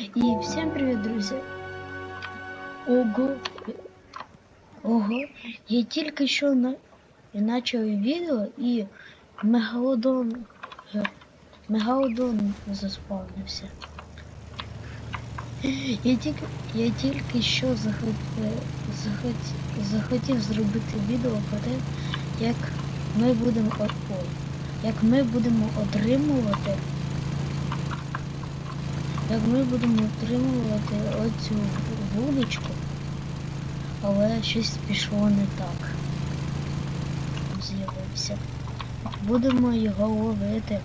І всім привіт, друзі! Ого! Ого! Я тільки що на... почав відео і мегалодон. е, Мегалодон заспавнився. Я тільки, я тільки що захот... захот... захотів зробити відео про те, як ми будемо як ми будемо отримувати як ми будемо отримувати оцю вуличку, але щось пішло не так. З'явився. Будемо його ловити.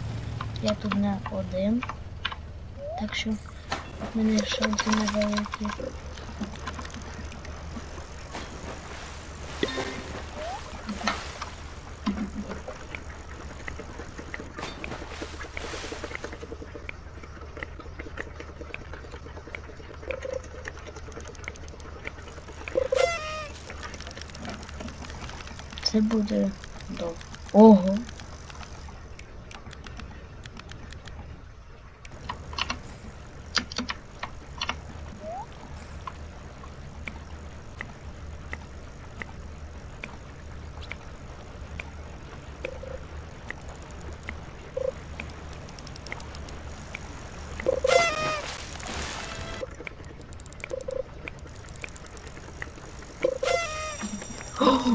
Я тут не один. Так що в мене шанси невеликі. Це буде довго. Ого.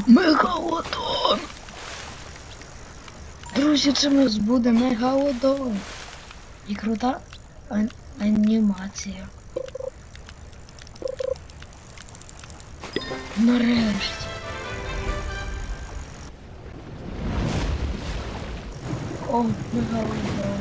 Мегалодон! Друзі, це ми буде мегалодон. І крута ан- анімація. Нарешті. О, мегалодон.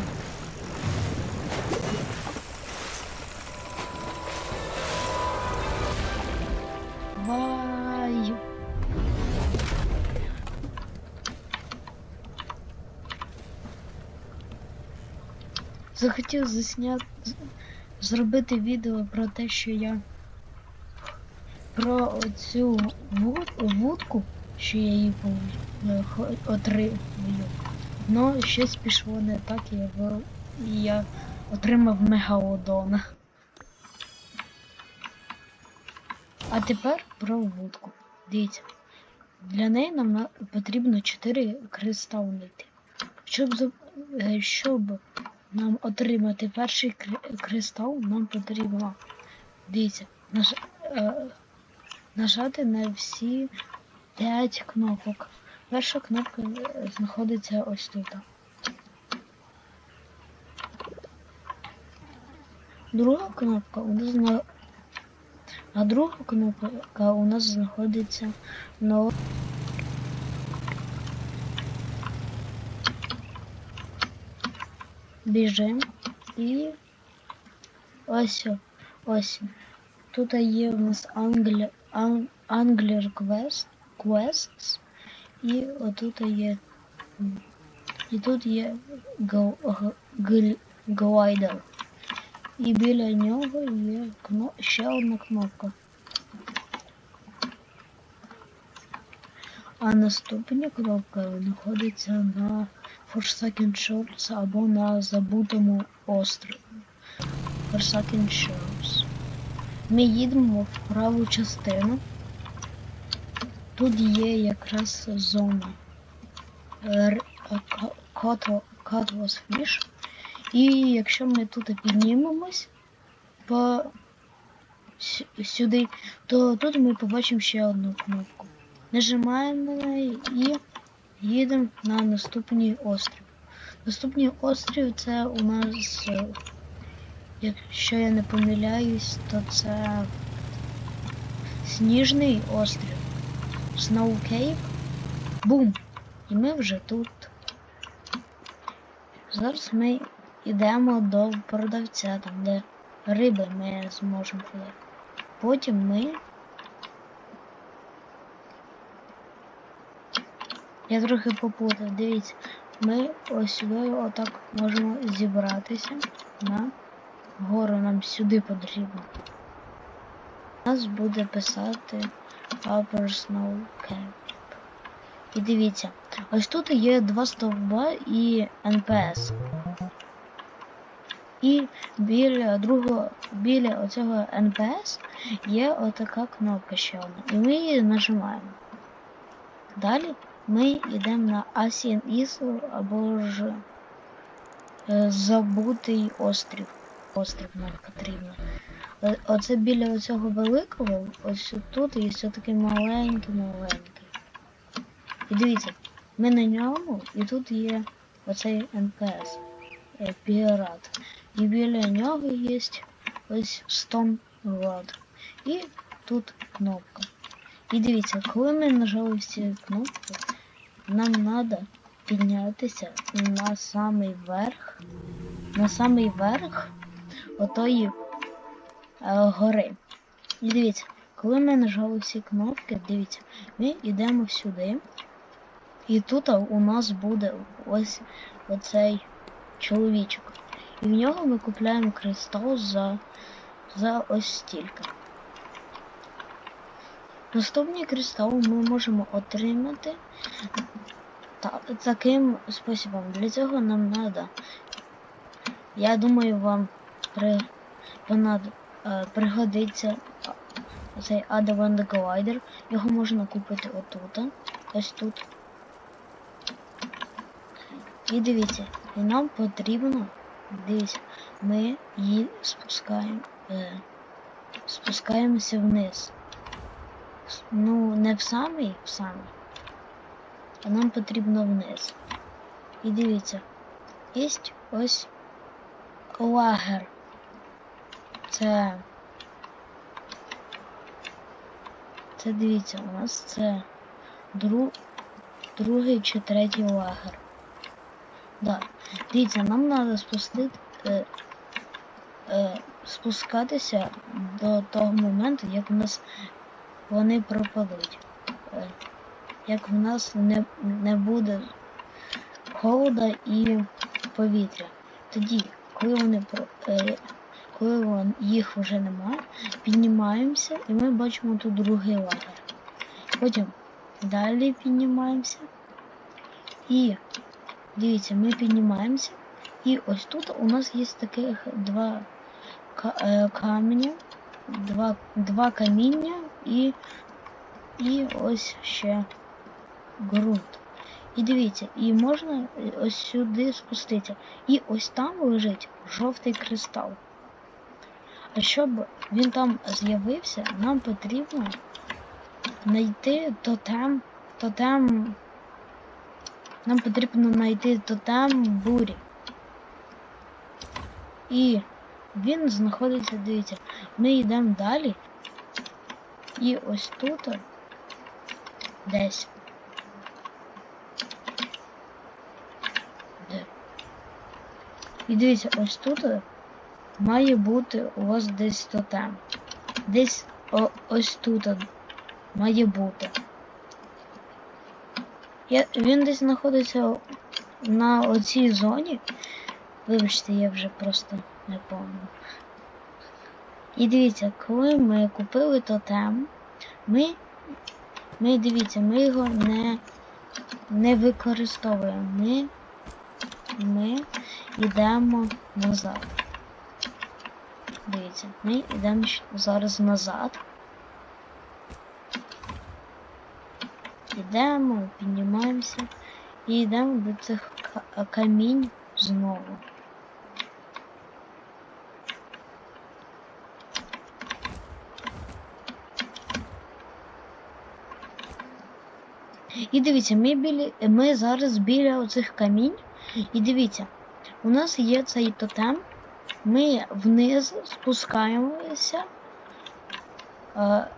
Захотів засняти, зробити відео про те, що я про цю вудку, що я її отримую. Но щось пішло не так, і я, я отримав мегалодона. А тепер про вудку. Дивіться. Для неї нам потрібно 4 кристалнити. Щоб, е, щоб нам отримати перший кри- кристал, нам потрібно дивіться, наж, е, нажати на всі 5 кнопок. Перша кнопка е, знаходиться ось тут. Друга кнопка у нас зна... а друга кнопка у нас знаходиться на біжим і ось ось. Тут є у нас Angler, Angler Quest, Quests і отут є і тут є Go- Г- Гл- І біля нього є кно... ще одна кнопка. А наступна кнопка знаходиться на Forsaken Shores або на забутому острові. Forsaken Shores. Ми їдемо в праву частину. Тут є якраз зона Р- Ка- Cutl- Cutlass Fish. І якщо ми тут піднімемось по сюди, то тут ми побачимо ще одну кнопку. Нажимаємо на неї і їдемо на наступний острів. Наступний острів це у нас, е, якщо я не помиляюсь, то це Сніжний острів. Snow Cave. Бум! І ми вже тут. Зараз ми йдемо до продавця, там де риби ми зможемо. Потім ми Я трохи попутав, дивіться, ми ось сюди отак можемо зібратися на гору нам сюди потрібно. Нас буде писати Upper Snow Camp. І дивіться, ось тут є два стовба і НПС. І біля другого, біля оцього НПС є отака кнопка ще одна. І ми її нажимаємо. Далі ми йдемо на Асін Ісл або ж е, Забутий острів. Острів нам потрібно. Е, Оце біля цього великого, ось тут є все такий маленький-маленький. І дивіться, ми на ньому, і тут є оцей НПС, е, пірат. І біля нього є ось Stone Road. І тут кнопка. І дивіться, коли ми нажали всі кнопки, нам треба піднятися на самий верх, на самий верх отої е, гори. І дивіться, коли ми нажали всі кнопки, дивіться, ми йдемо сюди. І тут у нас буде ось оцей чоловічок. І в нього ми купляємо кристал за, за ось стільки. Наступний кристал ми можемо отримати та, таким способом. Для цього нам треба. Я думаю, вам при, понад, е, пригодиться цей Adavant Glider. Його можна купити отут. Ось тут. І дивіться, і нам потрібно, дивіться, ми її спускаємо, е, спускаємося вниз. Ну, не в самий, в самий, а нам потрібно вниз. І дивіться, є ось лагер. Це. Це дивіться, у нас це дру, другий чи третій лагер. Да. Дивіться, нам треба спустити, е, е, спускатися до того моменту, як у нас вони пропадуть. Е, як в нас не, не буде холода і повітря. Тоді, коли вони е, коли їх вже немає, піднімаємося і ми бачимо тут другий лагер. Потім далі піднімаємося і Дивіться, ми піднімаємося. І ось тут у нас є таких два е, два, два каміння і, і ось ще ґрунт. І дивіться, і можна ось сюди спуститися. І ось там лежить жовтий кристал. А щоб він там з'явився, нам потрібно знайти тотем, тотем нам потрібно знайти тотем бурі. І він знаходиться, дивіться, ми йдемо далі. І ось тут десь. Де? І дивіться, ось тут має бути у вас десь тотем. Десь о, ось тут має бути. Я, він десь знаходиться на оцій зоні. Вибачте, я вже просто не пам'ятаю. І дивіться, коли ми купили тотем, ми, ми дивіться, ми його не, не використовуємо. Ми, ми йдемо назад. Дивіться, ми йдемо зараз назад. Йдемо, піднімаємося і йдемо до цих камінь знову. І дивіться, ми, біля, ми зараз біля оцих камінь. І дивіться, у нас є цей тотем. Ми вниз спускаємося. Е,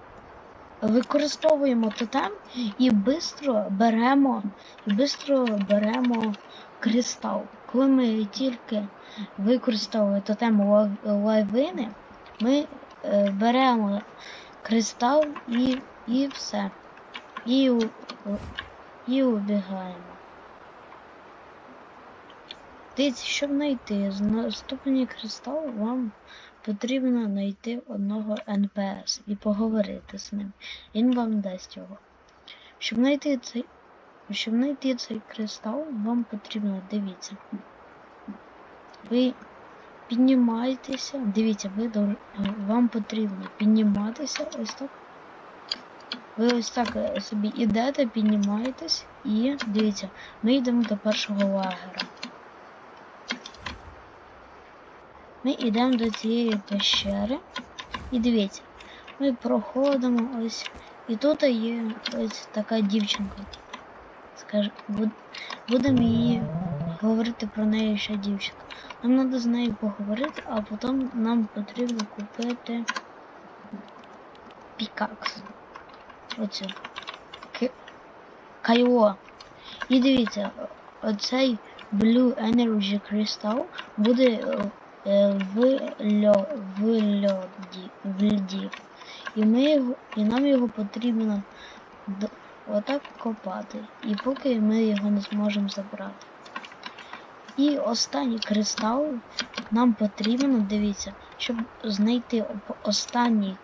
використовуємо тотем і швидко беремо, бистро беремо кристал. Коли ми тільки використовуємо тотем ла- лавини, ми е, беремо кристал і, і все. І, у- і. Дивіться, щоб знайти з наступний кристал, вам потрібно знайти одного НПС і поговорити з ним. Він вам дасть його. Щоб знайти цей, щоб знайти цей кристал, вам потрібно, дивіться. Ви піднімайтеся. Дивіться, ви вам потрібно підніматися ось так. Ви ось так е, собі ідете, піднімаєтесь і дивіться, ми йдемо до першого лагера. Ми йдемо до цієї пещери. І дивіться, ми проходимо ось. І тут є ось така дівчинка. Скаж, буд- будемо її говорити про неї ще дівчинка. Нам треба з нею поговорити, а потім нам потрібно купити пікакс. Оцю. К... Кайло. І дивіться, оцей Blue Energy Crystal буде е, в, льо, в льоді, льді. І, ми його, і нам його потрібно д- отак копати. І поки ми його не зможемо забрати. І останній кристал нам потрібно, дивіться, щоб знайти останній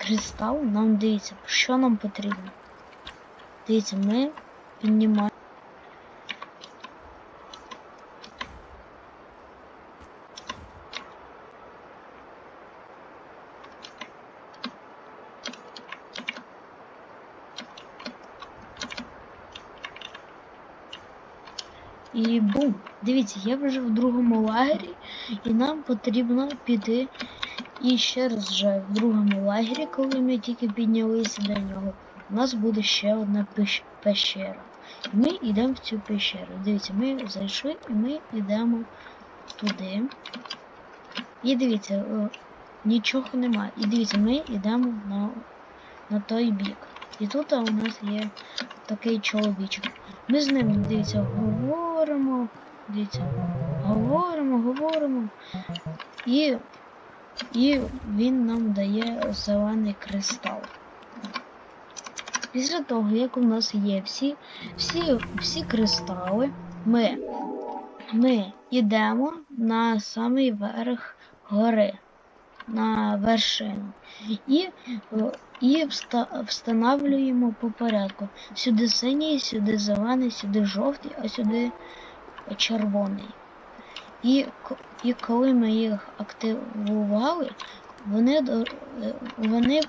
кристал, нам дивіться, що нам потрібно. Дивіться, ми піднімаємо. І бум! Дивіться, я вже в другому лагері, і нам потрібно піти і ще раз вже в другому лагері, коли ми тільки піднялися до нього, у нас буде ще одна пещера. Ми йдемо в цю пещеру. Дивіться, ми зайшли і ми йдемо туди. І дивіться, нічого немає. І дивіться, ми йдемо на, на той бік. І тут у нас є такий чоловічок. Ми з ним, дивіться, говоримо, дивіться, говоримо, говоримо. І, і він нам дає зелений кристал. Після того, як у нас є всі, всі, всі кристали, ми, ми йдемо на самий верх гори, на вершину. І, і вста, встановлюємо по порядку. Сюди синій, сюди зелений, сюди жовтий, а сюди червоний. І, і коли ми їх активували, вони, е, вони,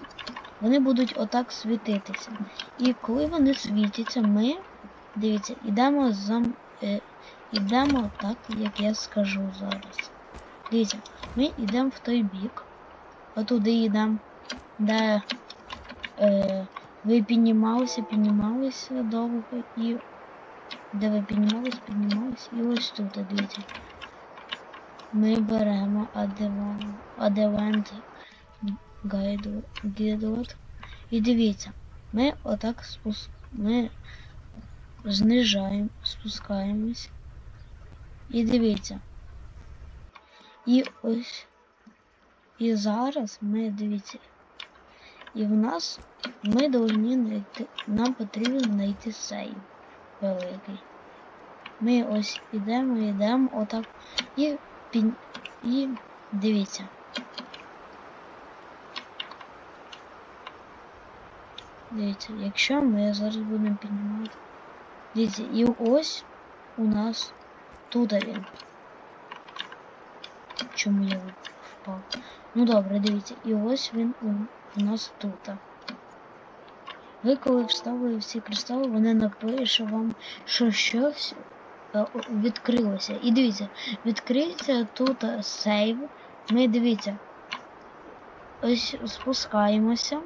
вони будуть отак світитися. І коли вони світяться, ми, дивіться, йдемо за, е, йдемо так, як я скажу зараз. Дивіться, ми йдемо в той бік, отуди йдемо, де е, ви піднімалися, піднімалися довго і де ви піднімались, піднімались, і ось тут, дивіться. Ми беремо гайду, гідот. І дивіться, ми отак спус... ми знижаємо, спускаємось. І дивіться. І ось. І зараз ми дивіться. І в нас ми повинні знайти, нам потрібно знайти сейв великий. Ми ось ідемо, йдемо отак і пін... і дивіться. Дивіться, якщо ми зараз будемо піднімати. Дивіться, і ось у нас тут він. Чому я впав? Ну добре, дивіться, і ось він у, у нас тут. Ви коли вставили всі кристали, вони напише вам, що щось відкрилося. І дивіться, відкриється тут е, сейв. Ми дивіться. Ось спускаємося.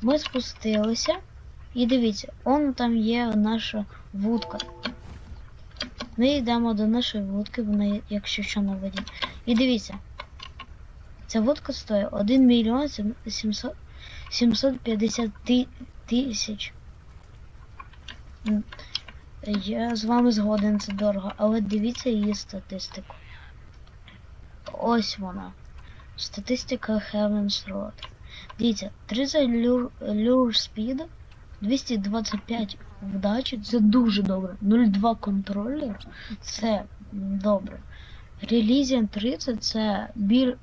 Ми спустилися. І дивіться, он там є наша вудка. Ми йдемо до нашої вудки, вона, якщо що на воді. І дивіться. Ця водка стоїть 1 мільйон 750 тисяч. Я з вами згоден, це дорого, але дивіться її статистику. Ось вона. Статистика Heaven's Road. Дивіться, 30 люр, люр speed, 225 вдачі, це дуже добре. 0,2 контролер, це добре. Релізіан 30 це біль,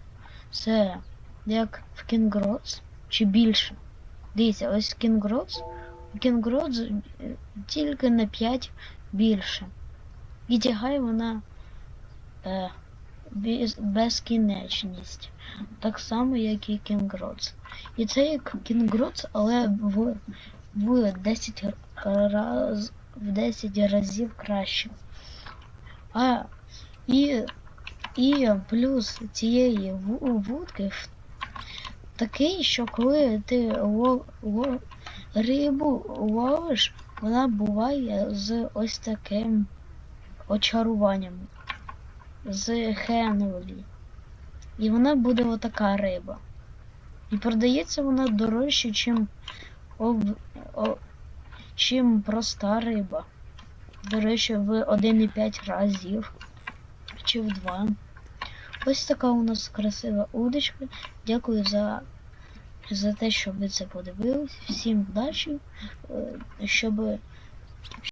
це як в Кінгроз чи більше. Дивіться, ось Кінгроз. Кінгроз тільки на 5 більше. і тягає вона е, без, безкінечність. Так само, як і Кінгроц. І це як Кінгроц, але в, в 10 раз, в 10 разів краще. А і, і плюс цієї вудки такий, що коли ти лов, лов, рибу ловиш, вона буває з ось таким очаруванням. З Хенлі. І вона буде отака риба. І продається вона дорожче, чим, об, о, чим проста риба. До речі, в 1,5 разів. Чи в 2. Ось така у нас красива удочка. Дякую за, за те, що ви це подивились. Всім вдачі, е, щоб